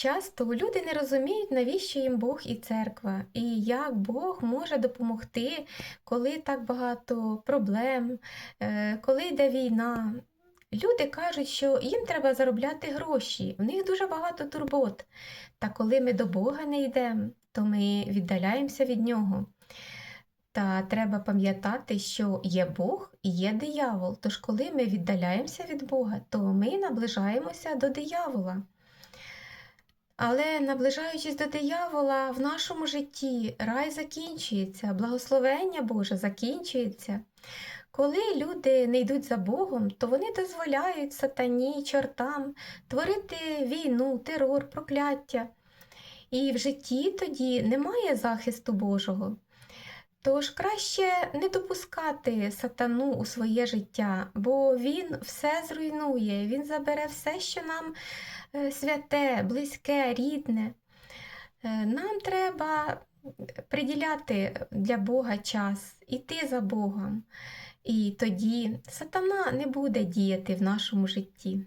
Часто люди не розуміють, навіщо їм Бог і церква, і як Бог може допомогти, коли так багато проблем, е, коли йде війна. Люди кажуть, що їм треба заробляти гроші, в них дуже багато турбот. Та коли ми до Бога не йдемо, то ми віддаляємося від Нього. Та треба пам'ятати, що є Бог і є диявол. Тож, коли ми віддаляємося від Бога, то ми наближаємося до диявола. Але наближаючись до диявола, в нашому житті рай закінчується, благословення Боже закінчується. Коли люди не йдуть за Богом, то вони дозволяють сатані, чортам творити війну, терор, прокляття. І в житті тоді немає захисту Божого. Тож краще не допускати сатану у своє життя, бо він все зруйнує, він забере все, що нам святе, близьке, рідне. Е, Нам треба приділяти для Бога час, іти за Богом. І тоді сатана не буде діяти в нашому житті.